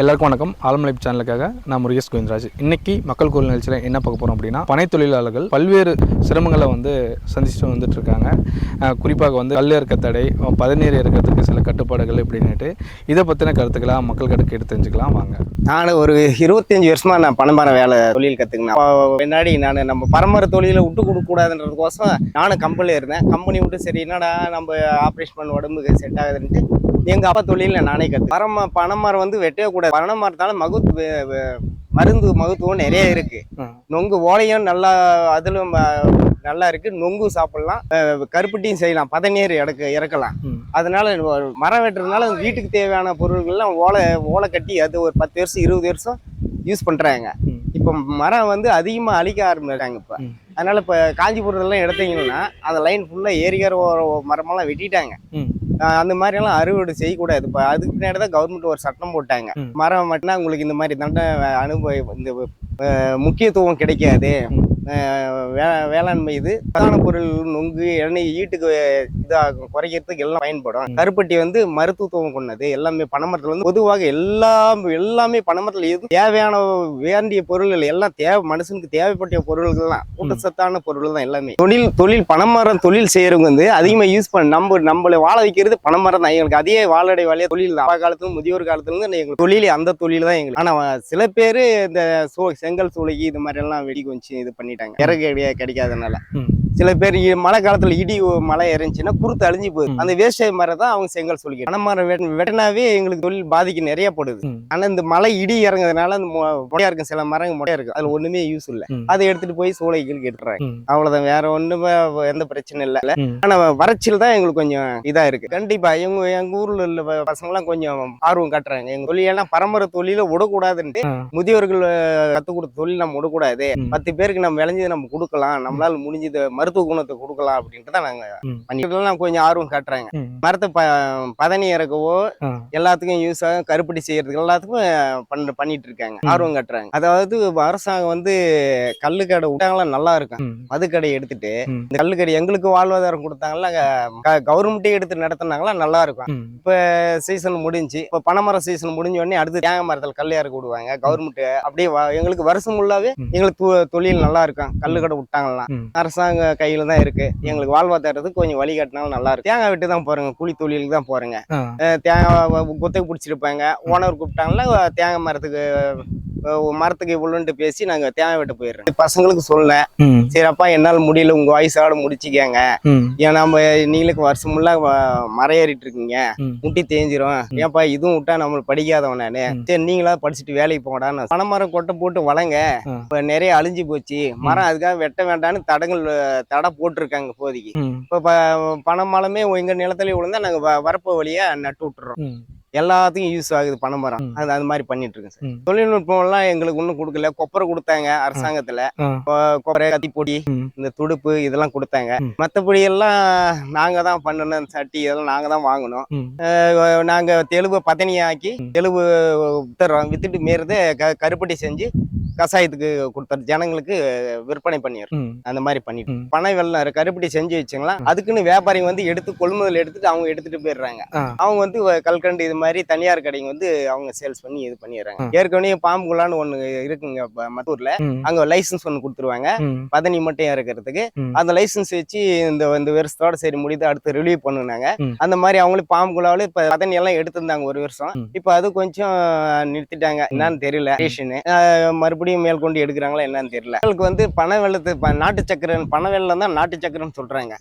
எல்லாருக்கும் வணக்கம். ஆலமலைப் சேனலுக்காக நான் முருகேஷ் கோவிந்தராஜ். இன்னைக்கு மக்கள் குரல் நிகழ்ச்சியில் என்ன பார்க்க போகிறோம் அப்படின்னா பனை தொழிலாளர்கள் பல்வேறு சிரமங்களை வந்து சந்திச்சுட்டு வந்துட்டு இருக்காங்க குறிப்பாக வந்து கல் இருக்க தடை பதநீர் இருக்கிறதுக்கு சில கட்டுப்பாடுகள் இப்படின்னுட்டு இதை பற்றின கருத்துக்களை மக்கள் கிட்ட கேட்டு தெரிஞ்சுக்கலாம். வாங்க. நான் ஒரு இருபத்தஞ்சு வருஷமாக நான் பணமரம் வேலை தொழில் கற்றுக்கினேன் பின்னாடி நான் நம்ம பரம்பரை தொழிலை விட்டு கொடுக்கூடாதுன்றதுக்கோசம் நானும் கம்பெனியில் இருந்தேன். கம்பெனி விட்டு சரி என்னடா நம்ம ஆப்ரேஷன் பண்ண உடம்புக்கு செட் ஆகுதுன்ட்டு எங்க அப்பா தொழில நானே கத்து. பரம பனைமரம் வந்து வெட்டவே கூடாது. பனைமரத்தால மகுத்து மருந்து மகத்துவம் நிறைய இருக்கு. நொங்கு ஓலையும் நல்லா அதிலும் நல்லா இருக்கு. நொங்கு சாப்பிடலாம். கருப்பட்டியும் செய்யலாம். பதநீர் இறக்க இறக்கலாம். அதனால மரம் வெட்டுறதுனால வீட்டுக்கு தேவையான பொருட்கள்லாம் ஓலை ஓலை கட்டி அது ஒரு பத்து வருஷம் இருபது வருஷம் யூஸ் பண்றாங்க. ம். இப்போ மரம் வந்து அதிகமா அழிக்க ஆரம்பிச்சாங்க இப்போ. அதனால இப்போ காஞ்சிபுரத்துலாம் எடுத்தீங்கன்னா அந்த லைன் ஃபுல்லா ஏரியார மரமெல்லாம் வெட்டிட்டாங்க. அந்த மாதிரி எல்லாம் அறுவடை செய்யக்கூடாது. இப்போ அதுக்கு பின்னாடி தான் கவர்மெண்ட் ஒரு சட்டம் போட்டாங்க. மரம் மட்டும்தான் உங்களுக்கு இந்த மாதிரி தண்டனை அனுபவம் இந்த முக்கியத்துவம் கிடைக்காது. வே- வேளாண்மை இது. பிரதான பொருள் நொங்கு எண்ணெய் ஈட்டுக்கு இதாகும் குறைக்கிறதுக்கு எல்லாம் பயன்படும். கருப்பட்டி வந்து மருத்துவத்துவம் கொண்டது. எல்லாமே பனைமரத்துல வந்து பொதுவாக எல்லாம் எல்லாமே பனைமரத்துல எது தேவையான வேண்டிய பொருள்கள் எல்லாம் தேவை மனுஷனுக்கு தேவைப்பட்ட பொருள்கள் தான் ஊட்டச்சத்தான பொருள் தான் எல்லாமே. தொழில் தொழில் பனைமரம் தொழில் செய்யறவங்க வந்து அதிகமா யூஸ் பண்ண நம்ம நம்மளை வாழ வைக்கிறது பனைமரம் தான். எங்களுக்கு அதே வாழடை வாழைய தொழில் தான் அப்பா காலத்துல முதியோர் காலத்துல இருந்து எங்களுக்கு தொழில் அந்த தொழில் தான் எங்களுக்கு. ஆனா சில பேர் இந்த சூ செங்கல் சூளைக்கு இது மாதிரி எல்லாம் வெடி கொஞ்சம் இது பண்ணிட்டாங்க இறகு கிடை- கிடைக்காதனால. சில பேர் மழை காலத்துல இடி மழை இறந்துச்சுன்னா குருத்து அழிஞ்சு போகுது. அந்த வேஸ்டை மரம் தான் அவங்க செங்கல் சொல்லிக்க பனைமரம் வெட்ட வெட்டினாவே எங்களுக்கு தொழில் பாதிக்கு நிறைய போடுது. ஆனா இந்த மழை இடி இறங்குறதுனால அந்த மொ- மொட்டையா இருக்கும் சில மரங்க மொட்டையா இருக்கு அதுல ஒண்ணுமே யூஸ் இல்ல. அதை எடுத்துட்டு போய் சூளைகள் கெட்டுறாங்க. அவ்வளவுதான் வேற ஒண்ணுமே எந்த பிரச்சனை இல்ல. ஆனா வறட்சியில் தான் எங்களுக்கு கொஞ்சம் இதா இருக்கு கண்டிப்பா எங்க எங்க ஊர்ல உள்ள ப- பசங்கெல்லாம் கொஞ்சம் ஆர்வம் காட்டுறாங்க எங்க தொழில் ஏன்னா பரம்பரை தொழில விடக்கூடாதுன்ட்டு. முதியோர்கள் அஹ், கத்துக் கொடுத்த தொழில் நம்ம விடக்கூடாது. பத்து பேருக்கு நம்ம விளைஞ்சது நம்ம கொடுக்கலாம் நம்மளால முடிஞ்சது மருத்துவ குணத்தை கொடுக்கலாம் அப்படின்ட்டு தான் நாங்க. பண்ணிட்டு கொஞ்சம் ஆர்வம் காட்டுறாங்க. மரத்தை ப பதனி இறக்கவோ. எல்லாத்துக்கும் யூஸ் ஆகும் கருப்பட்டி செய்யறதுக்கு எல்லாத்துக்கும் பண்ண பண்ணிட்டு இருக்காங்க. ஆர்வம் காட்டுறாங்க அதாவது அரசாங்கம் வந்து கல்லுக்கடை விட்டாங்களா நல்லா இருக்கும். மதுக்கடை எடுத்துட்டு. இந்த கல்லுக்கடை எங்களுக்கு வாழ்வாதாரம் கொடுத்தாங்களா கவர்மெண்ட்டே எடுத்து நடத்தினாங்களா நல்லா இருக்கும் ம். சீசன் முடிஞ்சு இப்போ பனைமரம் சீசன் முடிஞ்ச உடனே அடுத்து தேங்காய் மரத்தில் கல் இறக்கி விடுவாங்க கவர்மெண்ட் அப்படியே எங்களுக்கு வருஷம் ஃபுல்லாவே. எங்களுக்கு தொழில் நல்லா இருக்கும் கல்லுக்கடை விட்டாங்கன்னா ம். அரசாங்க கையில தான் இருக்கு. எங்களுக்கு வாழ்வாதாரத்துக்கு கொஞ்சம் வழி காட்டினாலும் நல்லா இருக்கும். தேங்காய் வெட்டு தான் போறேங்க. கூலி தொழிலுக்கு தான் போறேங்க. தேங்காய் வ- குத்தகை பிடிச்சிருப்பாங்க. ஓனர் கூப்பிட்டாங்களா தேங்காய் மரத்துக்கு மரத்துக்கு இவ்வளோன்ட்டு பேசி நாங்க தேங்காய் வெட்ட போயிடுறோம் பசங்களுக்கு சொன்னேன் ம். சரி அப்பா என்னால் முடியல உங்க வயசோட முடிச்சுக்கங்க. ஏன் நம்ம நீங்களுக்கு வருஷம் ஃபுல்லா மரம் ஏறிட்டு இருக்கீங்க. முட்டி தேஞ்சிரும் ஏன்பா இதுவும் விட்டா நம்ம படிக்காதவன் நானு. சரி நீங்களா படிச்சுட்டு வேலைக்கு போங்கடான்னு பனைமரம் கொட்டை போட்டு வளங்க. இப்ப நிறைய அழிஞ்சு போச்சு மரம் அதுக்காக வெட்ட வேண்டாம்னு தடங்கள் தடை போட்டிருக்காங்க இப்போதைக்கு. இப்ப ப- பனைமரமே எங்க நிலத்துல விழுந்தா நாங்க வரப்பு வழியா நட்டு விட்டுறோம். எல்லாத்துக்கும் யூஸ் ஆகுது பனைமரம் ம். அது அது மாதிரி பண்ணிட்டு இருக்கேன் சார். தொழில்நுட்பம் எல்லாம் எங்களுக்கு ஒன்றும் கொடுக்கல. கொப்பரை கொடுத்தாங்க அரசாங்கத்துல. கொப்பரை கத்திப்பொடி. இந்த துடுப்பு இதெல்லாம் கொடுத்தாங்க. மற்றபடி எல்லாம் நாங்க தான் பண்ணணும். சட்டி இதெல்லாம் நாங்க தான் வாங்கணும். நாங்க தெலுவை பதனியாக்கி தெலுவு வித்துறோம் வித்துட்டு மீறத க கருப்பட்டி செஞ்சு கஷாயத்துக்கு கொடுத்துரு ஜனங்களுக்கு விற்பனை பண்ணிடுறோம். அந்த மாதிரி பண்ணிட்டு. பனை வெள்ளம் கருப்பட்டி செஞ்சு வச்சுங்களா அதுக்குன்னு வியாபாரிங்க வந்து எடுத்து கொள்முதல் எடுத்துட்டு அவங்க எடுத்துட்டு போயிடுறாங்க. அவங்க வந்து கல்கண்டு இது மாதிரி தனியார் கடைங்க வந்து அவங்க சேல்ஸ் பண்ணி இது பண்ணிடுறாங்க. ஏற்கனவே பாம்புகுலான்னு ஒண்ணு இருக்குங்க மத்தூர்ல. அங்க லைசன்ஸ் ஒன்று கொடுத்துருவாங்க. பதனி மட்டும் இறக்கிறதுக்கு ம். அந்த லைசன்ஸ் வச்சு இந்த இந்த வருஷத்தோட சரி முடியுது அடுத்து ரிலீவ் பண்ணுனாங்க. அந்த மாதிரி அவங்களும் பாம்புகுலாவில் இப்ப பதனி எல்லாம் எடுத்திருந்தாங்க ஒரு வருஷம். இப்ப அது கொஞ்சம் நிறுத்திட்டாங்க என்னன்னு தெரியல மறுபடியும் மேற்கொண்டு எடுக்கிறாங்களா என்னன்னு தெரியல அவங்களுக்கு வந்து பனை வெள்ளத்து நாட்டு சக்கரை பனை வெள்ளம் தான் நாட்டு சக்கரைன்னு சொல்றாங்க.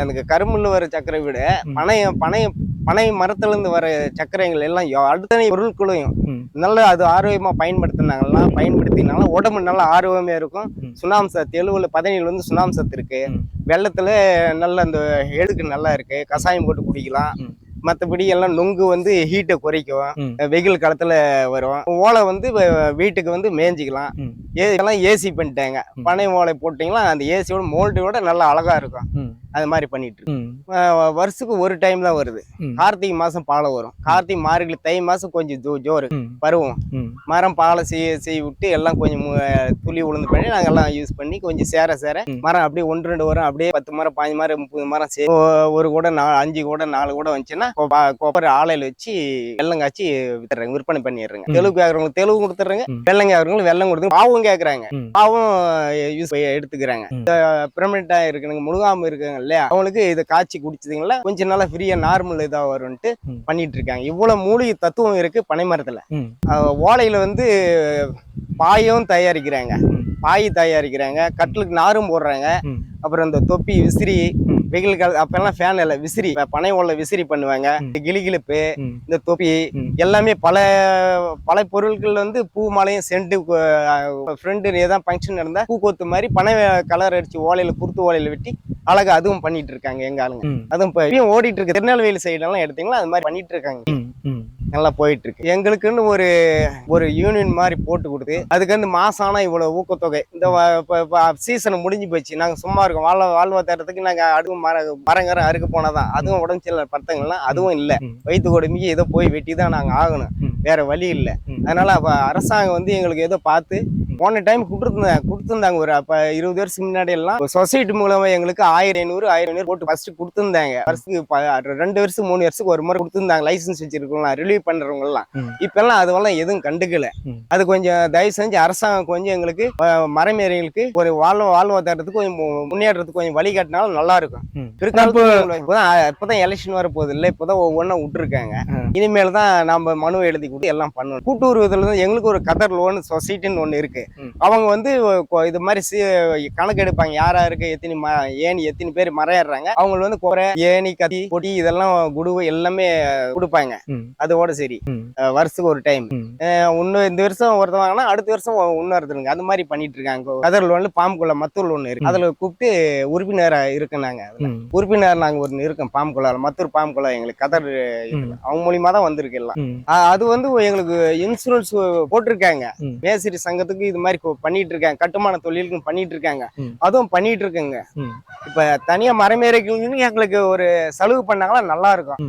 எனக்கு கரும்புல வர சக்கரை விட ம். பனை பனை பனை மரத்துல இருந்து வர சர்க்கரைகள் எல்லாம் அத்தனை பொருட்களையும். நல்லா அது ஆரோக்கியமா பயன்படுத்தினாங்கன்னா பயன்படுத்தினாலும் உடம்பு நல்லா ஆரோக்கியமா இருக்கும். சுண்ணாம்பு சத்து எலுவுல பதனியில் வந்து சுண்ணாம்பு சத்து இருக்கு. வெள்ளத்துல நல்ல அந்த எழுக்கு நல்லா இருக்கு கஷாயம் போட்டு குடிக்கலாம். மற்றபடி எல்லாம் நொங்கு வந்து ஹீட்டை குறைக்கும். வெயில் காலத்துல வரும் ஓலை வந்து வீட்டுக்கு வந்து மேய்ஞ்சிக்கலாம் ம். ஏ- இதெல்லாம் ஏசி பண்ணிட்டாங்க. பனை ஓலை போட்டிங்கன்னா அந்த ஏசியோட மோல்டோட நல்லா அழகா இருக்கும். அது மாதிரி பண்ணிட்டு இருக்கு வருஷத்துக்கு ஒரு டைம் தான் வருது. கார்த்திகை மாசம் பாலை வரும் கார்த்திகை மார்கழி தை மாசம் கொஞ்சம் ஜோ ம் பருவம் மரம் பாலை செய்ய செய்ய விட்டு எல்லாம் கொஞ்சம் துளி உளுந்து பண்ணி நாங்கள் எல்லாம் யூஸ் பண்ணி கொஞ்சம் சேர சேர. மரம் அப்படியே ஒன்று ரெண்டு வரும் அப்படியே பத்து மரம் பாஞ்சு மரம் முப்பது மரம் சே ஒரு கூட நாலு அஞ்சு கூட நாலு கூட வந்துச்சுன்னா கொப்பரை ஆலையில வச்சு வெள்ளம் காய்ச்சி வித்துறேங்க விற்பனை பண்ணிடுறேங்க. தெலுங்கு கேட்கறவங்களுக்கு தெலுங்கு கொடுத்துட்றேங்க ம். வெள்ளம் கேட்கறவங்களுக்கு வெள்ளம் கொடுத்து பாவும் கேட்கறாங்க. பாவும் யூஸ் எடுத்துக்கிறாங்க. பெர்மனெண்டா இருக்குங்க முழுகாம இருக்காங்க இல்லையா அவங்களுக்கு இதை காய்ச்சி குடிச்சதுங்களா கொஞ்சம் நல்லா ஃப்ரீயா நார்மல் இதா வரும்ட்டு. பண்ணிட்டு இருக்காங்க இவ்வளவு மூலிகை தத்துவம் இருக்கு பனை மரத்துல ம் அஹ் ஓலையில வந்து பாயும் தயாரிக்கிறாங்க. பாய் தயாரிக்கிறாங்க கட்டிலுக்கு நாரும் போடுறாங்க அப்புறம் இந்த தொப்பி விசிறி. வெயில் கால அப்பெல்லாம் ஃபேன் இல்லை. விசிறி. பனை ஓலை விசிறி பண்ணுவாங்க. இந்த கிளிகிளிப்பு ம். இந்த தொப்பி. எல்லாமே பல பல பொருட்கள் வந்து பூ மாலையும் சென்ட்டு ஃப்ரெண்டு ஏதாவது ஃபங்க்ஷன் இருந்தா பூ கொத்து மாதிரி பனை கலர் அடிச்சு ஓலையில குருத்து ஓலையில வெட்டி அழகா அதுவும் பண்ணிட்டு இருக்காங்க எங்க ஆளுங்க. அதுவும் இப்போ ஓடிட்டு இருக்கு. திருநெல்வேலி சைடெல்லாம் எடுத்தீங்களா அது மாதிரி பண்ணிட்டு இருக்காங்க. நல்லா போயிட்டு இருக்கு எங்களுக்குன்னு ஒரு ஒரு யூனியன் மாதிரி போட்டு கொடுத்து அதுக்கு வந்து மாசம் ஆனா இவ்வளவு ஊக்கத்தொகை. இந்த சீசன் முடிஞ்சு போச்சு. நாங்க சும்மா இருக்கோம். வாழ்வா வாழ்வாதாரத்துக்கு நாங்க அடுக்கு மர மரங்கரம் அறுக்க போனதான். அதுவும் உடம்பு சரியில்லை படுத்தங்கள்லாம் அதுவும் இல்ல. வயிற்று கொடுமைக்கு ஏதோ போய் வெட்டி தான் நாங்க ஆகணும். வேற வழி இல்ல. அதனால அப்ப அரசாங்கம் வந்து எங்களுக்கு ஏதோ பார்த்து போன டைம் கொடுத்துருந்தாங்க கொடுத்துருந்தாங்க ஒரு அப்ப இருபது வருஷம் முன்னாடி எல்லாம். சொசைட்டி மூலமா எங்களுக்கு ஆயிரம் ஐநூறு ஆயிரம் ஐநூறு போட்டு ஃபர்ஸ்ட் கொடுத்துருந்தாங்க. வருஷத்துக்கு ரெண்டு வருஷம் மூணு வருஷத்துக்கு ஒரு முறை கொடுத்துருந்தாங்க. லைசன்ஸ் வச்சிருக்கவங்க ரிலீவ் பண்றவங்க எல்லாம் ம். இப்பெல்லாம் அதெல்லாம் எதுவும் கண்டுக்கல. அது கொஞ்சம் தயவு செஞ்சு அரசாங்கம் கொஞ்சம் எங்களுக்கு மரமேறிகளுக்கு ஒரு வாழ்வ வாழ்வாதாரத்துக்கு கொஞ்சம் முன்னேற்றத்துக்கு கொஞ்சம் வழிகாட்டினாலும் நல்லா இருக்கும். பிற்காலத்துல இப்பதான் இப்பதான் எலெக்ஷன் வர போகுது இல்ல. இப்பதான் ஒவ்வொன்றா விட்டுருக்காங்க. இனிமேல் தான் நம்ம மனு எழுதி கொடுத்து எல்லாம் பண்ணணும். கூட்டுறவுல இருந்து எங்களுக்கு ஒரு கதர் லோன் சொசைட்டின்னு ஒன்று இருக்கு. அவங்க வந்து இது மாதிரி கணக்கு எடுப்பாங்க. யாரா இருக்கு எத்தனை ஏணி எத்தனை பேர் மரம் ஏறுறாங்க அவங்க வந்து குறை ஏணி கத்தி பொடி இதெல்லாம் குடுவை எல்லாமே கொடுப்பாங்க. அதோட சரி. வருஷத்துக்கு ஒரு டைம் இன்னும் இந்த வருஷம் ஒருத்தன் வாங்கினா அடுத்த வருஷம் இன்னொருத்தருங்க அது மாதிரி பண்ணிட்டு இருக்காங்க. கதர் லோன் பாம்புக்குள்ள மத்தூர் லோன் இருக்கு. அதுல கூப்பிட்டு உறுப்பினரா இருக்கு நாங்க உறுப்பினர் நாங்க ஒரு இருக்கோம் பாம்புக்குள்ளால மத்தூர் பாம்புக்குள்ள எங்களுக்கு கதர் அவங்க மூலியமா தான் வந்திருக்கு எல்லாம். அது வந்து எங்களுக்கு இன்சூரன்ஸ் போட்டிருக்காங்க. மேசரி சங்கத்துக்கு இது மாதிரி பண்ணிட்டு இருக்காங்க கட்டுமான தொழிலுக்கு பண்ணிட்டு இருக்காங்க. அதுவும் பண்ணிட்டு இருக்குங்க. இப்ப தனியா மரமேறைகளுக்கு எங்களுக்கு ஒரு சலுகை பண்ணாங்களா நல்லா இருக்கும்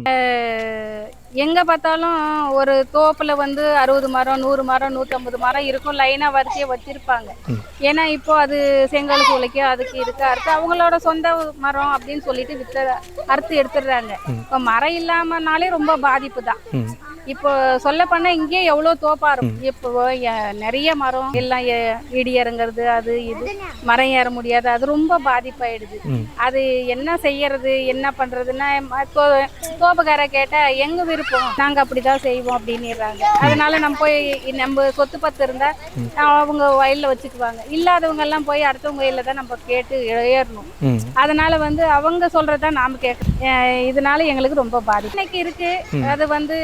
எங்க பார்த்தாலும் ஒரு தோப்புல வந்து அறுபது மரம் நூறு மரம் நூற்றம்பது மரம் இருக்கும். லைனா வரிசையா வச்சிருப்பாங்க. ஏன்னா இப்போ அது செங்கல் சூளைக்கு அதுக்கு இருக்கு அறுத்து அவங்களோட சொந்த மரம் அப்படின்னு சொல்லிட்டு வித்த அறுத்து எடுத்துடுறாங்க. இப்போ மரம் இல்லாமனாலே ரொம்ப பாதிப்பு தான். இப்போ சொல்ல போனா இங்கே எவ்வளவு தோப்பா இருக்கும். இப்போ நிறைய மரம் எல்லாம் இடி இறங்குறது அது இது. மரம் ஏற முடியாது. அது ரொம்ப பாதிப்பாயிடுது. அது என்ன செய்யறது என்ன பண்றதுன்னா ம- தோ- தோப்புக்கார கேட்டா எங்க விருப்பம் நாங்க அப்படிதான் செய்வோம் அப்படின்னுறாங்க. அதனால நம்ம போய் நம்ம சொத்து பத்து இருந்தா அவங்க வயல்ல வச்சுக்குவாங்க. இல்லாதவங்க எல்லாம் போய் அடுத்தவங்க வயல்ல தான் நம்ம கேட்டு ஏறணும். அதனால வந்து அவங்க சொல்றதா நாம அஹ் இதனால எங்களுக்கு ரொம்ப பாதிப்பு. இன்னைக்கு இருக்கு. அது வந்து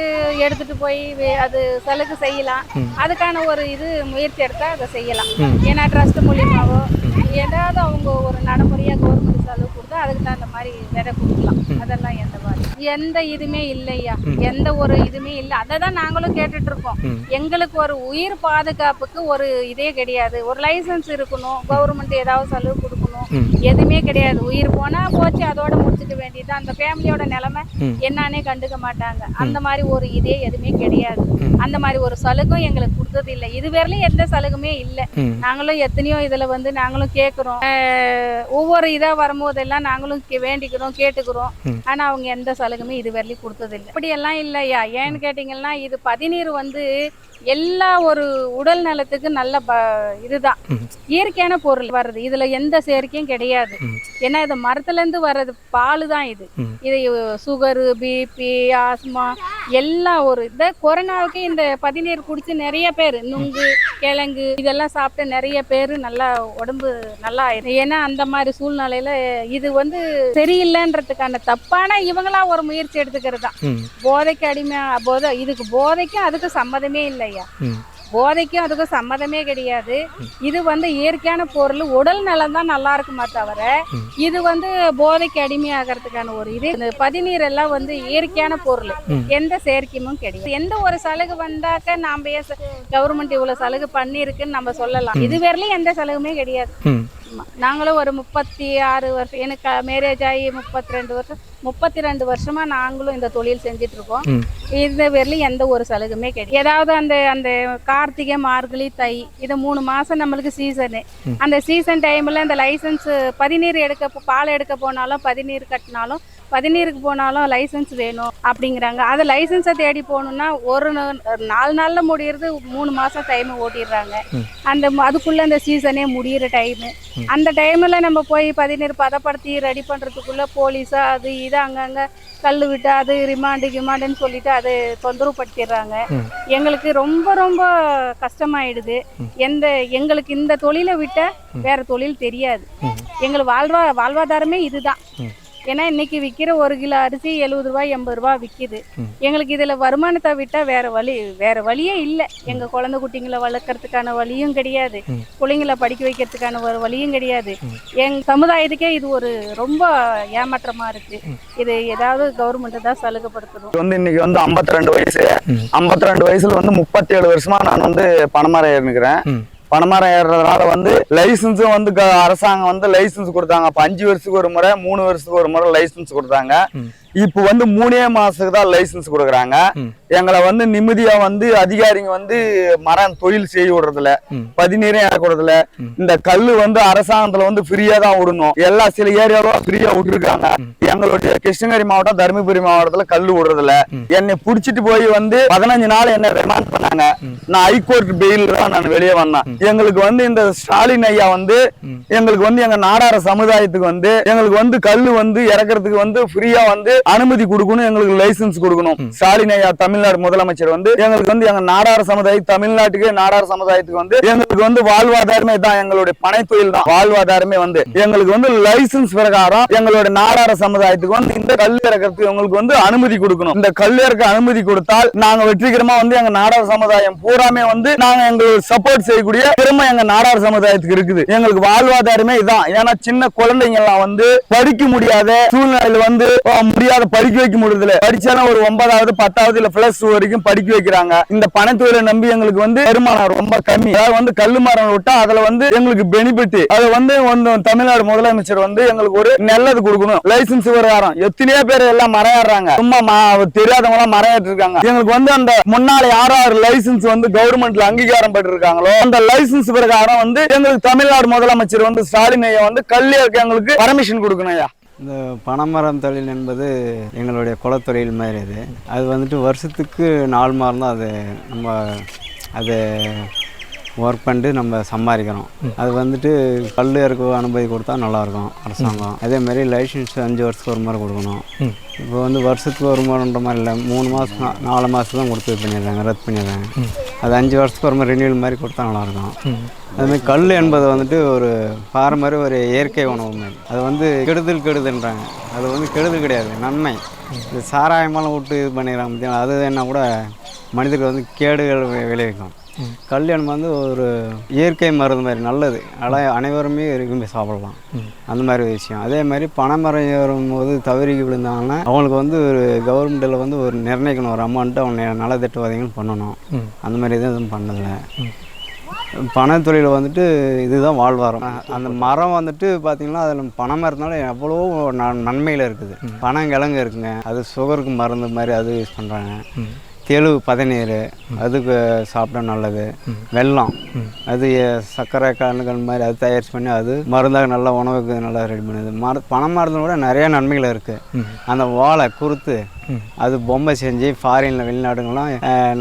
எடுத்துட்டு போய் அது சலுகை செய்யலாம். அதுக்கான ஒரு இது முயற்சி எடுத்தா அதை செய்யலாம். ஏன்னா ட்ரஸ்ட் மூலியமாவோ ஏதாவது அவங்க ஒரு நடைமுறையா கவர்மெண்ட் செலவு கொடுத்தா அதுக்கு தகுந்த மாதிரி விதை கொடுக்கலாம். அதெல்லாம் எந்த மாதிரி? எந்த இதுமே இல்லையா. எந்த ஒரு இதுமே இல்லை. அதை தான் நாங்களும் கேட்டுட்டு இருக்கோம். எங்களுக்கு ஒரு உயிர் பாதுகாப்புக்கு ஒரு இதே கிடையாது. ஒரு லைசன்ஸ் இருக்கணும். கவர்மெண்ட் ஏதாவது செலவு கொடுக்கணும். எதுவுமே கிடையாது. உயிர் போனா போச்சு அதோட முடிச்சுக்க வேண்டியது அந்த ஃபேமிலியோட நிலைமை. என்னன்னே கண்டுக்க மாட்டாங்க. அந்த மாதிரி ஒரு இதே எதுவுமே கிடையாது. அந்த மாதிரி ஒரு சலுகும் எங்களுக்கு கொடுத்தது இல்லை. இது வரையிலும் எந்த சலுகுமே இல்லை. நாங்களும் எத்தனையோ இதுல வந்து நாங்களும் கேட்குறோம் ஒவ்வொரு இதா வரும்போதெல்லாம் நாங்களும் வேண்டிக்கிறோம் கேட்டுக்கிறோம். ஆனா அவங்க எந்த சலுகுமே இது வரையிலும் கொடுத்தது இல்லை. அப்படி எல்லாம் இல்லையா? ஏன்னு கேட்டீங்கன்னா இது பதினீர் வந்து எல்லா ஒரு உடல் நலத்துக்கு நல்ல ப இதுதான். இயற்கையான பொருள் வருது இதுல எந்த செயற்கையும் கிடையாது. ஏன்னா இது மரத்துல இருந்து வர்றது பால் தான் இது. இது சுகரு பிபி ஆஸ்மா எல்லாம் ஒரு இந்த கொரோனாவுக்கு இந்த பதினீர் குடிச்சு நிறைய பேர் நுங்கு கிழங்கு இதெல்லாம் சாப்பிட்டு நிறைய பேர் நல்லா உடம்பு நல்லா ஆயிரும் ஏன்னா அந்த மாதிரி சூழ்நிலையில இது வந்து சரியில்லைன்றதுக்கான தப்பான இவங்களா ஒரு முயற்சி எடுத்துக்கிறது தான் போதைக்கு அடிமை போதை இதுக்கு போதைக்கும் அதுக்கு சம்மதமே இல்லையா? போதைக்கும் அதுக்கும் சம்மதமே கிடையாது. இது வந்து இயற்கையான பொருள். உடல் நலம் தான் நல்லா இருக்குமா தவிர. இது வந்து போதைக்கு அடிமையாகிறதுக்கான ஒரு இது. இந்த பதினீர் எல்லாம் வந்து இயற்கையான பொருள். எந்த செயற்கையும் கிடையாது. எந்த ஒரு சலுகை வந்தாக்க நாம கவர்மெண்ட் இவ்வளவு சலுகை பண்ணிருக்குன்னு நம்ம சொல்லலாம். இது வரையிலும் எந்த சலுகையுமே கிடையாது. ஆமாம் நாங்களும் ஒரு முப்பத்தி ஆறு வருஷம் எனக்கு மேரேஜ் ஆகி முப்பத்தி ரெண்டு வருஷம் முப்பத்தி ரெண்டு வருஷமாக நாங்களும் இந்த தொழில் செஞ்சுட்டு இருக்கோம். இந்த பேர்லையும் எந்த ஒரு சலுகையுமே கிடையாது. ஏதாவது அந்த அந்த கார்த்திகை மார்கழி தை இது மூணு மாதம் நம்மளுக்கு சீசனு அந்த சீசன் டைமில் இந்த லைசன்ஸ் பதினீர் எடுக்க பால் எடுக்க போனாலும் பதினீர் கட்டினாலும் பதினீருக்கு போனாலும் லைசன்ஸ் வேணும் அப்படிங்கிறாங்க. அது லைசன்ஸை தேடி போகணுன்னா ஒரு நாலு நாளில் முடியறது மூணு மாதம் டைம் ஓட்டிடுறாங்க. அந்த அதுக்குள்ள அந்த சீசனே முடியிற டைமு அந்த டைமில் நம்ம போய் பதினீர் பதப்படுத்தி ரெடி பண்ணுறதுக்குள்ள போலீஸா அது இது அங்கங்கே கல் விட்டு அது ரிமாண்டு கிமாண்டுன்னு சொல்லிட்டு அது தொந்தரவு படுத்திடுறாங்க எங்களுக்கு ரொம்ப ரொம்ப கஷ்டமாயிடுது. எந்த எங்களுக்கு இந்த தொழிலை விட்ட வேற தொழில் தெரியாது. எங்களுக்கு வாழ்வா வாழ்வாதாரமே இதுதான். ஏன்னா இன்னைக்கு விற்கிற ஒரு கிலோ அரிசி எழுபது ரூபாய் எண்பது ரூபாய் விற்கிது எங்களுக்கு இதில் வருமானத்தை விட்டால் வேற வழி வேற வழியே இல்லை. எங்கள் குழந்தை குட்டிங்களை வளர்க்கறதுக்கான வழியும் கிடையாது. பிள்ளைங்களை படிக்க வைக்கிறதுக்கான ஒரு வழியும் கிடையாது. எங் சமுதாயத்துக்கே இது ஒரு ரொம்ப ஏமாற்றமாக இருக்கு. இது ஏதாவது கவர்மெண்ட் தான் சலுகைப்படுத்தணும். வந்து இன்னைக்கு வந்து 52 ரெண்டு வயசு. 52 ரெண்டு வயசுல வந்து முப்பத்தேழு வருஷமா நான் வந்து பணமரம் ஏறினுக்கிறேன். பனைமரம் பணமரம் ஏறுறதுனால வந்து லைசன்ஸும் வந்து அரசாங்கம் வந்து லைசன்ஸ் கொடுத்தாங்க. அப்ப அஞ்சு வருஷத்துக்கு ஒரு முறை மூணு வருஷத்துக்கு ஒரு முறை லைசன்ஸ் கொடுத்தாங்க. இப்போ வந்து மூணே மாசத்துக்கு தான் லைசன்ஸ் கொடுக்குறாங்க. எங்களை வந்து நிம்மதியா வந்து அதிகாரிங்க வந்து மரம் தொழில் செய்ய விடுறதில்ல ம். பதினீரே இறக்குறதில்ல ம். இந்த கல்லு வந்து அரசாங்கத்துல வந்து ஃப்ரீயா தான் விடணும். எல்லா சில ஏரியாவும் ஃப்ரீயா விட்டுருக்காங்க. எங்களுடைய கிருஷ்ணகிரி மாவட்டம் தருமபுரி மாவட்டத்துல கல்லு விடுறதில்ல. என்னை புடிச்சிட்டு போய் வந்து பதினஞ்சு நாள் என்ன ரிமாண்ட் பண்ணாங்க. நான் ஹைகோர்ட் பெயில் தான் நான் வெளியே வந்தேன். எங்களுக்கு வந்து இந்த ஸ்டாலின் ஐயா வந்து எங்களுக்கு வந்து எங்க நாடார சமுதாயத்துக்கு வந்து எங்களுக்கு வந்து கல்லு வந்து இறக்குறதுக்கு வந்து ஃப்ரீயா வந்து அனுமதி கொடுக்கணும் எங்களுக்கு லைசன்ஸ் கொடுக்கணும். ஸ்டாலின் ஐயா தமிழ்நாடு முதலமைச்சர் வந்து எங்களுக்கு வந்து எங்க நாடார சமுதாய தமிழ்நாட்டுக்கு நாடார சமுதாயத்துக்கு வந்து எங்களுக்கு வந்து வாழ்வாதாரமே தான் எங்களுடைய பனை தொழில் தான். வாழ்வாதாரமே வந்து. எங்களுக்கு வந்து லைசன்ஸ் பிரகாரம் எங்களுடைய நாடார சமுதாயத்துக்கு வந்து இந்த கல் இறக்கிறதுக்கு எங்களுக்கு வந்து அனுமதி கொடுக்கணும். இந்த கல் இறக்க அனுமதி கொடுத்தால் நாங்க வெற்றிகரமா வந்து எங்க நாடார சமுதாயம் பூராமே வந்து நாங்க எங்களுக்கு சப்போர்ட் செய்யக்கூடிய திறமை எங்க நாடார் சமுதாயத்துக்கு இருக்குது. எங்களுக்கு வாழ்வாதாரமே இதான். ஏன்னா சின்ன குழந்தைங்க எல்லாம் வந்து படிக்க முடியாத சூழ்நிலையில வந்து அஹ், அதை படிக்க வைக்க முடியல படிச்சாலும் ஒரு ஒன்பதாவது பத்தாவது இல்ல பிளஸ் வரைக்கும் படிக்க வைக்கிறாங்க. இந்த பணத்தொழிலை நம்பி எங்களுக்கு வந்து வருமானம் ரொம்ப கம்மி. அதாவது வந்து கல்லு மரம் விட்டா அதுல வந்து எங்களுக்கு பெனிஃபிட் அது வந்து வந்து தமிழ்நாடு முதலமைச்சர் வந்து எங்களுக்கு ஒரு நல்லது கொடுக்கணும். லைசன்ஸ் பிரகாரம் எத்தனையோ பேர் எல்லாம் மரம் ஏறுறாங்க சும்மா தெரியாதவங்க எல்லாம் மரம் இருக்காங்க எங்களுக்கு வந்து அந்த முன்னால யார் ஆறு லைசன்ஸ் வந்து கவர்மெண்ட்ல அங்கீகாரம் பெற்றிருக்காங்களோ அந்த லைசன்ஸ் பிரகாரம் வந்து எங்களுக்கு தமிழ்நாடு முதலமைச்சர் வந்து ஸ்டாலின் ஐயா வந்து கல்வி எங்களுக்கு பர்மிஷன் கொடுக்கணும் ஐயா. இந்த பனைமரம் தொழில் என்பது எங்களுடைய குலத்தொழில் மாதிரி அது. அது வந்துட்டு வருஷத்துக்கு நாலு மாதம் தான் அது நம்ம அது ஒர்க் பண்ணிட்டு நம்ம சம்பாதிக்கிறோம் அது வந்துட்டு கல் இறக்க அனுமதி கொடுத்தா நல்லாயிருக்கும் அரசாங்கம். அதே மாதிரி லைசன்ஸ் அஞ்சு வருஷத்துக்கு ஒரு முறை கொடுக்கணும். இப்போ வந்து வருஷத்துக்கு ஒரு முறைன்ற மாதிரி இல்லை மூணு மாதம் நாலு மாதம் தான் கொடுத்து இது பண்ணிடுறாங்க ரத்து பண்ணிடுறாங்க. அது அஞ்சு வருஷத்துக்கு ஒரு முறை ரினியூவல் மாதிரி கொடுத்தா நல்லாயிருக்கும். அதுமாதிரி கல் என்பது வந்துட்டு ஒரு பாரம்பரிய ஒரு இயற்கை உணவு மாதிரி. அது வந்து கெடுதல் கெடுதல்ன்றாங்க. அது வந்து கெடுதல் கிடையாது நன்மை. இது சாராயமெல்லாம் விட்டு இது பண்ணிடுறாங்க பார்த்தீங்களா அது என்ன கூட மனிதருக்கு வந்து கேடுகள் விளைவிக்கும். கல்யாணம் வந்து ஒரு இயற்கை மருந்து மாதிரி நல்லது. அல அனைவருமே விரும்பி சாப்பிடலாம். அந்த மாதிரி ஒரு விஷயம். அதே மாதிரி பனைமரம் ஏறும்போது தவறி விழுந்தாங்கன்னா அவங்களுக்கு வந்து ஒரு கவர்மெண்ட்டில் வந்து ஒரு நிர்ணயிக்கணும். ஒரு அமௌண்ட்டு அவங்க நலத்திட்ட உதவிகள் பண்ணணும். அந்த மாதிரி எதுவும் எதுவும் பண்ணதில்லை பனைத்தொழில் வந்துட்டு இதுதான் வாழ்வாரம். அந்த மரம் வந்துட்டு பார்த்தீங்கன்னா அதில் பனை மரத்தினால எவ்வளோ ந- நன்மைகள் இருக்குது. பனங்கிழங்கு இருக்குங்க. அது சுகருக்கு மருந்து மாதிரி அது யூஸ் பண்ணுறாங்க தெளு பதநீர் அதுக்கு சாப்பிட்டா நல்லது. வெல்லம் அது சர்க்கரை கலந்துகள் மாதிரி அது தயாரிச்சு பண்ணி அது மருந்தாக நல்லா உணவுக்கு நல்லா ரெடி பண்ணுது. மர பனை மரத்தில் கூட நிறைய நன்மைகள் இருக்குது அந்த வாழை குறுத்து அது பொம்மை செஞ்சு ஃபாரினில் வெளிநாடுங்களாம்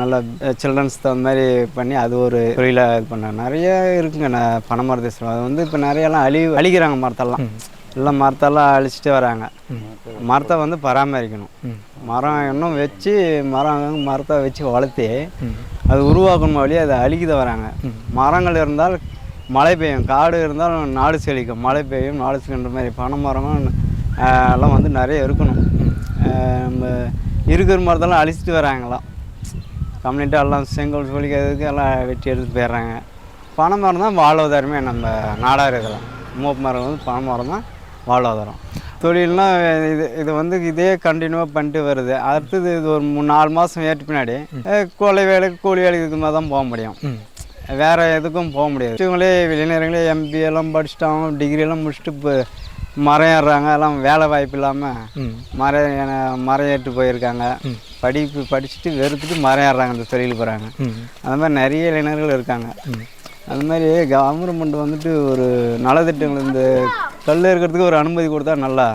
நல்ல சில்ட்ரன்ஸ் தகுந்த மாதிரி பண்ணி அது ஒரு தொழிலாக இது பண்ண நிறைய இருக்குங்க நான் பனை மரத்தை அது வந்து இப்போ நிறையெல்லாம் அழி அழிக்கிறாங்க மரத்தெல்லாம். எல்லாம் மரத்தெல்லாம் அழிச்சிட்டு வராங்க. மரத்தை வந்து பராமரிக்கணும். மரம் இன்னும் வச்சு மரம் மரத்தை வச்சு வளர்த்தி அது உருவாக்கணும் வழி அதை அழிக்கித வராங்க. மரங்கள் இருந்தால் மழை பெய்யும். காடு இருந்தால் நாடு செழிக்கும். மழை பெய்யும் நாடு செழிக்கின்ற மாதிரி பனை மரமும் எல்லாம் வந்து நிறைய இருக்கணும். நம்ம இருக்கிற மரத்தெல்லாம் அழிச்சிட்டு வராங்களாம். கம்ப்ளீட்டாக எல்லாம் செங்கல் சொல்லிக்கிறதுக்கு எல்லாம் வெட்டி எடுத்து போயிடுறாங்க. பனை மரம் தான் வாழ்வாதாரமே நம்ம நாடார் இதெல்லாம். மூப்பு மரம் வந்து பனை மரம் தான் வாழ்வாதாரம். தொழில்னா இது இது வந்து இதே கண்டினியூவாக பண்ணிட்டு வருது. அடுத்தது இது ஒரு மூணு நாலு மாதம் ஏற்ற பின்னாடி கொலை வேலைக்கு கூலி வேலைக்கு இது மாதிரி தான் போக முடியும். வேற எதுக்கும் போக முடியாது. இவங்களே இளைஞர்களே எம்பி எல்லாம் படிச்சுட்டாங்க டிகிரி எல்லாம் முடிச்சுட்டு இப்போ மரம் ஏறுறாங்க எல்லாம் வேலை வாய்ப்பு இல்லாமல் ம். மரம் ஏற்று போயிருக்காங்க. படிப்பு படிச்சுட்டு வெறுத்துட்டு மரம் ஏறுறாங்க அந்த தொழில் போகிறாங்க அந்த மாதிரி நிறைய இளைஞர்கள் இருக்காங்க. அந்த மாதிரி கவர்மெண்ட் வந்துட்டு ஒரு நலத்திட்டங்கள் இந்த கல் இருக்கிறதுக்கு ஒரு அனுமதி கொடுத்தா நல்லா.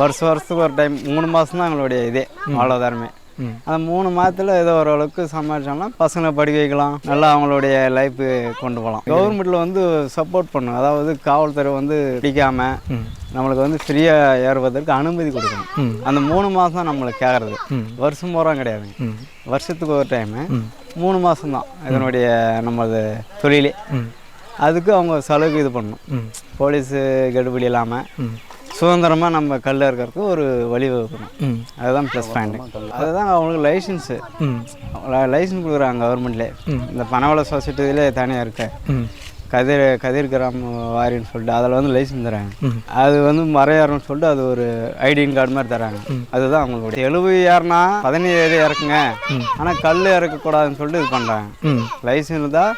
வருஷம் வருஷத்துக்கு ஒரு டைம் மூணு மாதம் தான் எங்களுடைய இதே வாழ்வாதாரமே. ம். அந்த மூணு மாதத்தில் ஏதோ ஓரளவுக்கு சமாளிச்சோம்னா பசங்களை படிக்க வைக்கலாம் நல்லா அவங்களுடைய லைஃபு கொண்டு போகலாம். கவர்மெண்ட்டில் வந்து சப்போர்ட் பண்ணும் அதாவது காவல்துறை வந்து பிடிக்காம ம். நம்மளுக்கு வந்து ஃப்ரீயாக ஏறுவதற்கு அனுமதி கொடுக்கணும். அந்த மூணு மாதம் தான் நம்மளுக்கு கேட்குறது. வருஷம் பூரா கிடையாதுங்க வருஷத்துக்கு ஒரு டைமு மூணு மாதம் தான் இதனுடைய நம்மளது தொழிலே. அதுக்கு அவங்க செலவுக்கு இது பண்ணணும் போலீஸு கெடுபிடி இல்லாமல் சுதந்திரமாக நம்ம கல் இருக்கிறதுக்கு ஒரு வழிவகுக்கணும் அதுதான் ப்ளஸ் பாயிண்ட் அதுதான் அவங்களுக்கு லைசன்ஸு லைசன்ஸ் கொடுக்குறாங்க கவர்மெண்ட்லேயே இந்த பனவள சொசைட்டிலே தனியாக இருக்கு. கதிர் கதிர் கிராம வாரின்னு சொல்லிட்டு அதில் வந்து லைசன்ஸ் தராங்க. அது வந்து மறையாருன்னு சொல்லிட்டு அது ஒரு ஐடின் கார்டு மாதிரி தராங்க அதுதான் அவங்களுடைய. எழுபது ஏறுனா பதினேழு இறக்குங்க. ஆனால் கல் இறக்கக்கூடாதுன்னு சொல்லிட்டு இது பண்ணுறாங்க லைசன்ஸ் தான்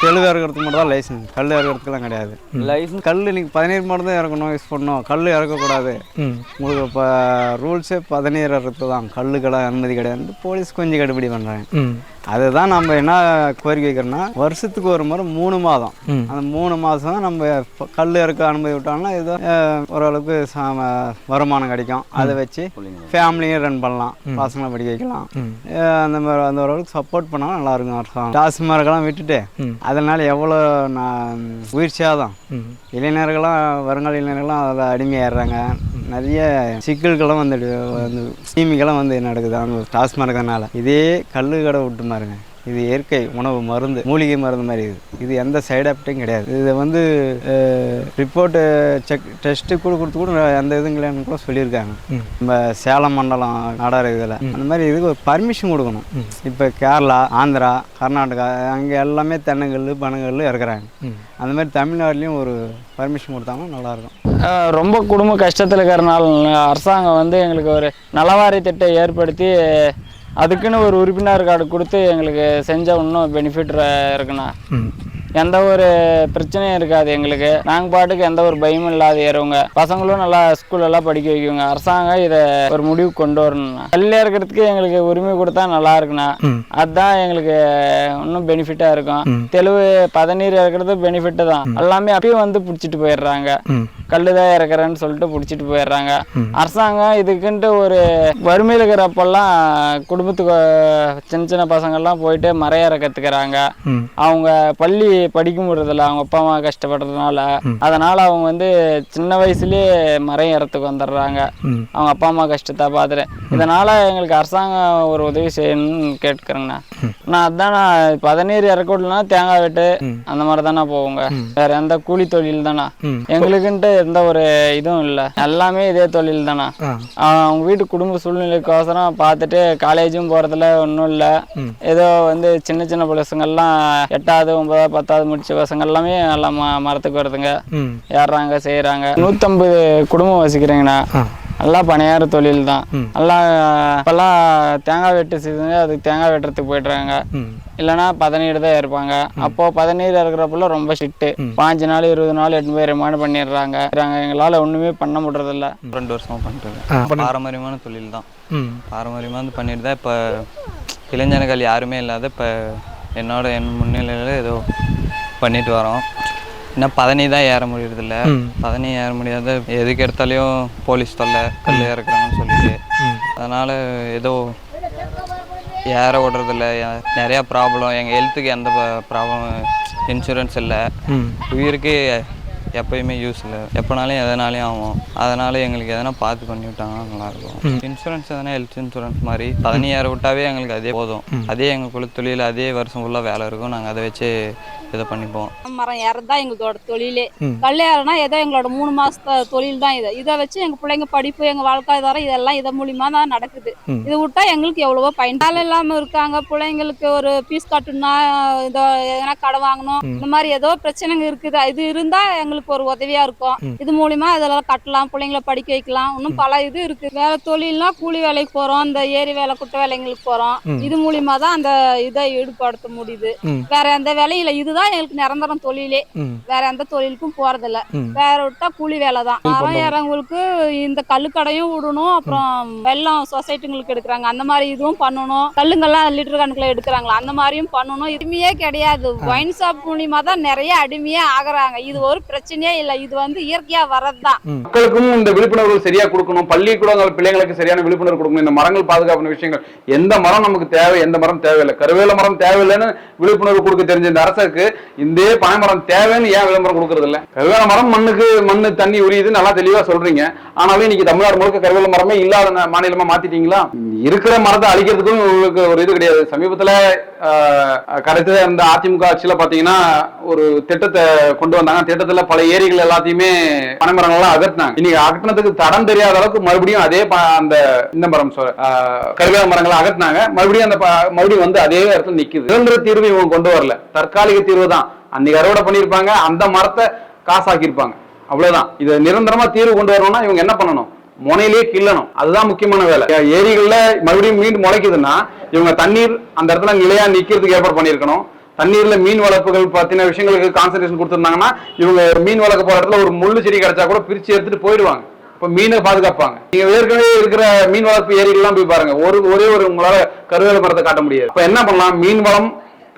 தெளிவு இறக்கிறதுக்கு மட்டும் தான் லைசன்ஸ் கல் இறக்கிறதுக்குலாம் கிடையாது. லைசன்ஸ் கல் நீங்கள் பதினேழு மட்டும் தான் இறக்கணும் யூஸ் பண்ணணும். கல் இறக்கக்கூடாது. உங்களுக்கு இப்போ ரூல்ஸே பதினேழு இறக்கிறது தான் கல்லுக்கெல்லாம் அனுமதி கிடையாது. போலீஸ் கொஞ்சம் கடுபிடி பண்ணுறாங்க அதுதான் நம்ம என்ன கோரிக்கை வைக்கிறோம்னா வருஷத்துக்கு ஒரு முறை மூணு மாதம். அந்த மூணு மாதம் தான் நம்ம கல் இறக்க அனுமதி விட்டோம்னா ஏதோ ஓரளவுக்கு சா- வருமானம் கிடைக்கும். அதை வச்சு ஃபேமிலியும் ரன் பண்ணலாம். பசங்களை படிக்க வைக்கலாம். அந்த மாதிரி அந்த ஓரளவுக்கு சப்போர்ட் பண்ணால் நல்லா இருக்கும் அரசாங்கம் டாஸ்மார்க்கெல்லாம் விட்டுட்டு. அதனால எவ்வளோ நான் உயிர் சேதம் ம். இளைஞர்கள்லாம் வருங்கால இளைஞர்கள்லாம் அதில் அடிமையாடுறாங்க நிறைய சிக்கல்களும் வந்து வந்து தீமைகளும் வந்து நடக்குது. அவங்க டாஸ்மார்க்கனால இதே கல்லு கடை விட்டு பாருங்க. இது இயற்கை உணவு மருந்து மூலிகை மருந்து மாதிரி இது. இது எந்த சைடு எஃபெக்ட்டும் கிடையாது. இதை வந்து ரிப்போர்ட்டு செக் டெஸ்ட்டு கூட கொடுத்து கூட எந்த இதுவும் இல்லைன்னு கூட சொல்லியிருக்காங்க. நம்ம சேலம் மண்டலம் நாடார் இதில். அந்த மாதிரி இதுக்கு ஒரு பர்மிஷன் கொடுக்கணும். இப்போ கேரளா ஆந்திரா கர்நாடகா அங்கே எல்லாமே தென்னங்கல் பனங்கல் இறக்குறாங்க. ம். அந்த மாதிரி தமிழ்நாட்டிலையும் ஒரு பர்மிஷன் கொடுத்தாங்கன்னா நல்லாயிருக்கும். ரொம்ப குடும்ப கஷ்டத்தில் இருக்கிறனால அரசாங்கம் வந்து எங்களுக்கு ஒரு நலவாரி திட்டம் ஏற்படுத்தி அதுக்குன்னு ஒரு உறுப்பினர் கார்டு கொடுத்து எங்களுக்கு செஞ்சால் இன்னும் பெனிஃபிட் இருக்குண்ணா. எந்த ஒரு பிரச்சனையும் இருக்காது எங்களுக்கு. நாங்கள் பாட்டுக்கு எந்த ஒரு பயமும் இல்லாத ஏறுவங்க. பசங்களும் நல்லா ஸ்கூலெல்லாம் படிக்க வைக்குங்க அரசாங்கம் இதை ஒரு முடிவு கொண்டு வரணும்ண்ணா கல்லில் இருக்கிறதுக்கு எங்களுக்கு உரிமை கொடுத்தா நல்லா இருக்குண்ணா. அதுதான் எங்களுக்கு இன்னும் பெனிஃபிட்டாக இருக்கும். தெளிவு பதநீர் இறக்குறது பெனிஃபிட்டு தான். எல்லாமே அப்பயும் வந்து பிடிச்சிட்டு போயிடுறாங்க. ம். கல்லு தான் இறக்குறேன்னு சொல்லிட்டு பிடிச்சிட்டு போயிடுறாங்க. அரசாங்கம் இதுக்குன்ட்டு ஒரு வறுமையில் இருக்கிறப்பெல்லாம் குடும்பத்துக்கு சின்ன சின்ன பசங்கள்லாம் போயிட்டு மறையற கற்றுக்கிறாங்க ம். அவங்க பள்ளி படிக்க முடியறதில்ல அவங்க அப்பா அம்மா கஷ்டப்படுறதுனால. அதனால அவங்க வந்து சின்ன வயசுலயே மரம் ஏறத்துக்கு வந்துடுறாங்க. அவங்க அப்பா அம்மா கஷ்டத்தை பார்த்துட்டு. இதனால எங்களுக்கு அரசாங்கம் ஒரு உதவி செய்யணும்னு கேட்குறேங்கண்ணா நான் அதான் நான் பதநீர் இறக்கணும்னா தேங்காய் வெட்டு அந்த மாதிரி தானே போவோங்க வேற எந்த கூலி தொழில் தானா. எங்களுக்குன்ட்டு எந்த ஒரு இதுவும் இல்லை. எல்லாமே இதே தொழில் தானா அவங்க வீட்டு குடும்ப சூழ்நிலைக்கோசரம் பார்த்துட்டு காலேஜும் போகிறதுல ஒன்றும் இல்லை. ஏதோ வந்து சின்ன சின்ன பசங்கள்லாம் எட்டாவது ஒன்பதாவது பத்தாவது முடிச்ச பசங்க எல்லாமே நல்லா ம மரத்துக்கு வருதுங்க. ம். ஏறுறாங்க செய்கிறாங்க நூற்றம்பது குடும்பம் வசிக்கிறீங்கண்ணா. நல்லா பணியார தொழில் தான் நல்லா இப்போல்லாம் தேங்காய் வெட்டு சீசனு அதுக்கு தேங்காய் வெட்டுறதுக்கு போயிட்டுறாங்க ம். இல்லைன்னா பதநீர் தான் இருப்பாங்க அப்போ பதநீர் இருக்கிறப்பெல்லாம் ரொம்ப ஸ்ட்ரிக்ட்டு. பாஞ்சு நாள் இருபது நாள் எட்டு போய் ரிமாண்ட் பண்ணிடுறாங்க. எங்களால் ஒன்றுமே பண்ண முடியறதில்ல. ரெண்டு வருஷமாக பண்ணிட்டு. பாரம்பரியமான தொழில் தான் பாரம்பரியமாக வந்து பண்ணிட்டு தான் இப்போ இளைஞர்கள் யாருமே இல்லாத இப்போ என்னோட என் முன்னிலையில் ஏதோ பண்ணிட்டு வரோம். இன்னும் பதனி தான் ஏற முடியறதில்ல. பதனி ஏற முடியாத. எதுக்கு எடுத்தாலையும் போலீஸ் தொல்லை கல் இறக்குறாங்கன்னு சொல்லிட்டு. அதனால் ஏதோ ஏற விடுறதில்ல. நிறையா ப்ராப்ளம் எங்கள் ஹெல்த்துக்கு எந்த ப்ராப்ளம் இன்சூரன்ஸ் இல்லை. உயிருக்கு எப்பயுமே யூஸ் இல்லை. எப்போனாலும் எதனாலையும் ஆகும். அதனால எங்களுக்கு எதனா பார்த்து பண்ணி விட்டாங்கன்னா நல்லாயிருக்கும். இன்சூரன்ஸ் எதனா ஹெல்த் இன்சூரன்ஸ் மாதிரி பதினஞ்சாயிரம் விட்டாவே எங்களுக்கு அதே போதும். அதே எங்கள் தொழில் அதே வருஷம் ஃபுல்லாக வேலை இருக்கும். நாங்கள் அதை வச்சு இதை பண்ணிப்போம். மரம் ஏறது தான் எங்களோட தொழிலே. கல் ஏறனா ஏதோ எங்களோட மூணு மாசத்த தொழில் தான் இது. இதை வச்சு எங்க பிள்ளைங்க படிப்பு எங்க வாழ்க்கைதாரம் இதெல்லாம் இது மூலியமா தான் நடக்குது. இது விட்டா எங்களுக்கு எவ்வளவோ பயன். வேலை இல்லாம இருக்காங்க. பிள்ளைங்களுக்கு ஒரு ஃபீஸ் கட்டணும்னா இதோ எதனா கடை வாங்கணும். இந்த மாதிரி ஏதோ பிரச்சனைங்க இருக்குது. இது இருந்தா எங்களுக்கு எங்களுக்கு ஒரு உதவியா இருக்கும். இது மூலியமா இதெல்லாம் கட்டலாம் பிள்ளைங்கள படிக்க வைக்கலாம். இன்னும் பல இது இருக்கு. வேற தொழில்னா கூலி வேலைக்கு போறோம் இந்த ஏரி வேலை குட்டை வேலைங்களுக்கு போறோம். இது மூலியமா தான் அந்த இதை ஈடுபடுத்த முடியுது. வேற எந்த வேலையும் இல்ல இதுதான் எங்களுக்கு நிரந்தரம் தொழிலே. வேற எந்த தொழிலுக்கும் போறதில்ல. வேற விட்டா கூலி வேலை தான். மரம். ஏறவங்களுக்கு இந்த கல்லுக்கடையும் விடணும் அப்புறம் வெள்ளம் சொசைட்டிங்களுக்கு எடுக்கிறாங்க. அந்த மாதிரி இதுவும் பண்ணணும். கல்லுங்கெல்லாம் லிட்டர் கணக்குல எடுக்கிறாங்களா? அந்த மாதிரியும் பண்ணணும். எதுவுமே கிடையாது. ஒயின் ஷாப் மூலியமா தான் நிறைய அடிமையே ஆகுறாங்க. இது ஒரு பிரச்சனையே இல்லை. இது வந்து இயற்கையா வர்றதுதான் மக்களுக்கும் இந்த விழிப்புணர்வு சரியா கொடுக்கணும். பள்ளிக்கூடங்கள் பிள்ளைங்களுக்கு சரியான விழிப்புணர்வு கொடுக்கணும். இந்த மரங்கள் பாதுகாப்பு விஷயங்கள். எந்த மரம் நமக்கு தேவை? எந்த மரம் தேவையில்லை. கருவேல மரம் தேவையில்லைன்னு விழிப்புணர்வு கொடுக்க தெரிஞ்ச இந்த அரசுக்கு இந்த பனை மரம் தேவைன்னு ஏன் விளம்பரம் கொடுக்கறது இல்ல கருவேல மரம் மண்ணுக்கு மண்ணு தண்ணி உரியுது நல்லா தெளிவா சொல்றீங்க. ஆனாலும் இன்னைக்கு தமிழ்நாடு முழுக்க கருவேல மரமே இல்லாத மாநிலமா மாத்திட்டீங்களா? இருக்கிற மரத்தை அழிக்கிறதுக்கும் உங்களுக்கு ஒரு இது கிடையாது. சமீபத்துல கடைசி இந்த அதிமுக ஆட்சியில பாத்தீங்கன்னா ஒரு திட்டத்தை கொண்டு வந்தாங்க. திட்டத்துல பல ஏரிகள் எல்லாத்தையுமே பனைமரங்கள் எல்லாம் அகற்றினாங்க. இன்னைக்கு அகற்றினதுக்கு தடம் தெரியாத அளவுக்கு மறுபடியும் அதே அந்த இந்த மரம் கருவேல மரங்களை அகற்றினாங்க. மறுபடியும் அந்த ப- மறுபடியும் வந்து அதே இடத்துல நிக்குது. நிரந்தர தீர்வு இவங்க கொண்டு வரல. தற்காலிக தீர்வு தான். அன்னைக்கு அறுவடை பண்ணியிருப்பாங்க. அந்த மரத்தை காசாக்கியிருப்பாங்க. அவ்வளவுதான். இதை நிரந்தரமா தீர்வு கொண்டு வரணும்னா இவங்க என்ன பண்ணணும்? முனையிலேயே கிள்ளணும். அதுதான் முக்கியமான வேலை. ஏரிகள்ல மறுபடியும் மீண்டும் முளைக்குதுன்னா இவங்க தண்ணீர் அந்த இடத்துல நிலையா நிக்கிறதுக்கு ஏற்பாடு பண்ணியிருக்கணும். தண்ணீர்ல மீன் வளர்ப்புகள் பத்தின விஷயங்களுக்கு கான்சன்ட்ரேஷன் கொடுத்துருந்தாங்கன்னா இவங்க மீன் வளர்க்க போற இடத்துல ஒரு முள்ளு செடி கிடைச்சா கூட பிரிச்சு எடுத்துட்டு போயிடுவாங்க. இப்ப மீனை பாதுகாப்பாங்க. நீங்க ஏற்கனவே இருக்கிற மீன் வளர்ப்பு ஏரிகள்லாம் போய் பாருங்க. ஒரு ஒரே ஒரு உங்களால கருவேல மரத்தை காட்ட முடியாது. இப்ப என்ன பண்ணலாம்? மீன் வளம்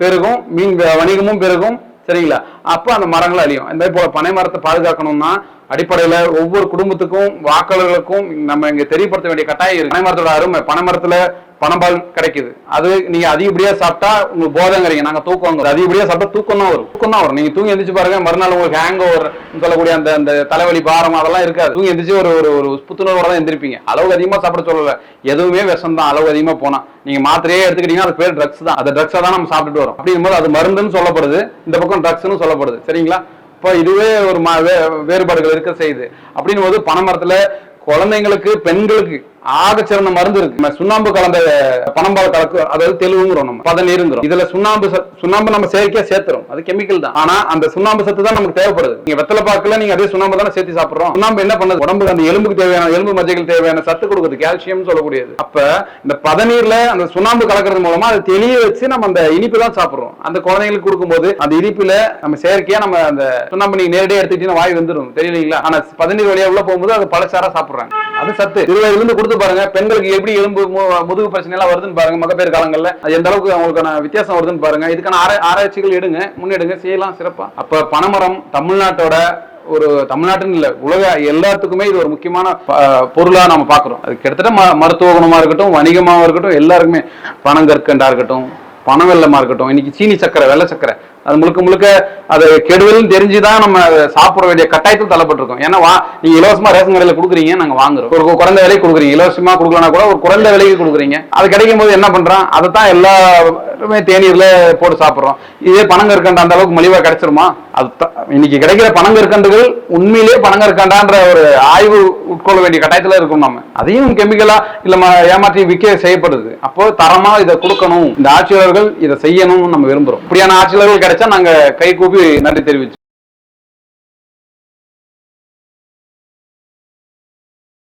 பெருகும் மீன் வணிகமும் பெருகும் சரிங்களா? அப்ப அந்த மரங்கள் அழியும். இந்த போல பனை மரத்தை பாதுகாக்கணும்னா அடிப்படையில ஒவ்வொரு குடும்பத்துக்கும் வாக்காளர்களுக்கும் நம்ம இங்க தெரியப்படுத்த வேண்டிய கட்டாயம் இருக்கு. பனை மரத்தோட அருமை. பனை மரத்துல பனம்பால் கிடைக்குது. அது நீங்க அதிகப்படியா சாப்பிட்டா உங்களுக்கு போதங்கிறீங்க நாங்க தூக்கம் அதிகப்படியா சாப்பிட்டா தூக்கம் தான் வரும். தூக்கம் தான் வரும். நீங்க தூங்கி எந்திரிச்சு பாருங்க மறுநாள் உங்களுக்கு ஹேங் ஓவர் சொல்லக்கூடிய அந்த அந்த தலைவலி பாரம் அதெல்லாம் இருக்காது. தூங்கி எந்திரிச்சு ஒரு ஒரு ஒரு புத்துணர்வோட தான் எந்திரிப்பீங்க. அளவுக்கு அதிகமா சாப்பிட சொல்லல. எதுவுமே விஷம் தான் அளவு அதிகமா போனா. நீங்க மாத்திரையே எடுத்துக்கிட்டீங்கன்னா அது பேர் ட்ரக்ஸ் தான். அந்த ட்ரக்ஸை தான் நம்ம சாப்பிட்டுட்டு வரோம். அப்படிங்கும்போது அது மருந்துன்னு சொல்லப்படுது. இந்த பக்கம் ட்ரக்ஸ்னு சொல்லப்படுது. சரிங்களா? இப்போ இதுவே ஒரு மா- வே- வேறுபாடுகள் இருக்க செய்யுது. அப்படின்னும் போது பனைமரத்தில் குழந்தைங்களுக்கு பெண்களுக்கு ஆக சிறந்த மருந்து இருக்கு. நம்ம சுண்ணாம்பு கலந்த பனம்பால் கலக்கு அதாவது தெளிவுங்கிறோம் நம்ம. பதநீருங்கிறோம். இதுல சுண்ணாம்பு சுண்ணாம்பு நம்ம செயற்கையா சேர்த்துறோம். அது கெமிக்கல் தான். ஆனா அந்த சுண்ணாம்பு சத்து தான் நமக்கு தேவைப்படுது. நீங்க வெத்தலை பாக்கல நீங்க அதே சுண்ணாம்பு தானே சேர்த்து சாப்பிடுறோம். சுண்ணாம்பு என்ன பண்ணுது? உடம்புக்கு அந்த எலும்புக்கு தேவையான எலும்பு மஜைகள் தேவையான சத்து கொடுக்குது. கால்சியம் சொல்லக்கூடியது. அப்ப இந்த பதநீர்ல அந்த சுண்ணாம்பு கலக்கிறது மூலமா அதை தெளிய வச்சு நம்ம அந்த இனிப்பு தான் சாப்பிடுறோம். அந்த குழந்தைங்களுக்கு கொடுக்கும்போது அந்த இனிப்புல நம்ம செயற்கையா நம்ம அந்த சுண்ணாம்பு நீங்க நேரடியாக எடுத்துக்கிட்டீங்கன்னா வாய் வந்துடும் தெரியலீங்களா? ஆனா பதநீர் வழியா உள்ள போகும்போது அது பழச்சாரா சாப்பிடுறாங்க அது சத்து. இருபதுல இருந்து கொடுத்து பாருங்க. பெண்களுக்கு எப்படி எலும்பு மு- முதுகு பிரச்சனை எல்லாம் வருதுன்னு பாருங்க. மகப்பேறு காலங்கள்ல. எந்த அளவுக்கு அவங்களுக்கான வித்தியாசம் வருதுன்னு பாருங்க. இதுக்கான ஆராய்ச்சிகள் எடுங்க. முன்னெடுங்க. செய்யலாம். சிறப்பா. அப்ப பனைமரம் தமிழ்நாட்டோட ஒரு தமிழ்நாட்டுன்னு இல்ல உலக எல்லாத்துக்குமே இது ஒரு முக்கியமான பொருளாக பொருளா நம்ம பார்க்குறோம் அது கிட்டத்தட்ட ம- மருத்துவ குணமா இருக்கட்டும் வணிகமாக இருக்கட்டும் எல்லாருக்குமே பனங்கற்கண்டா இருக்கட்டும் பனவெல்லமா இருக்கட்டும் இன்னைக்கு சீனி சக்கரை வெள்ளை சக்கரை. அது முழுக்க முழுக்க அது கெடுதல்னு தெரிஞ்சுதான் நம்ம சாப்பிட வேண்டிய கட்டாயத்தில் தள்ளப்பட்டிருக்கோம். ஏன்னா வா நீங்க இலவசமா ரேஷன் கடையில கொடுக்குறீங்க நாங்க வாங்குறோம். ஒரு குறைந்த விலைக்கு கொடுக்குறீங்க. இலவசமா கொடுக்கலனா கூட ஒரு குறைந்த விலைக்கு கொடுக்குறீங்க. அது கிடைக்கும் போது என்ன பண்றான் அதை தான் எல்லாருமே தேநீர்ல போட்டு சாப்பிட்றோம். இதே பனங்கற்கண்டு அந்த அளவுக்கு மலிவா கிடைச்சிருமா? அது இன்னைக்கு கிடைக்கிற பணங்க இருக்கண்டுகள் உண்மையிலேயே பனங்கற்கண்டான்ற ஒரு ஆய்வு உட்கொள்ள வேண்டிய கட்டாயத்துல இருக்கும் நம்ம அதையும் கெமிக்கலா இல்ல ஏமாற்றி விற்க செய்யப்படுது. அப்போ தரமா இதை கொடுக்கணும். இந்த ஆட்சியாளர்கள் இதை செய்யணும்னு நம்ம விரும்புறோம். இப்படியான ஆட்சியாளர்கள் கிடைச்சா நாங்க கை கூப்பி நன்றி தெரிவிச்சு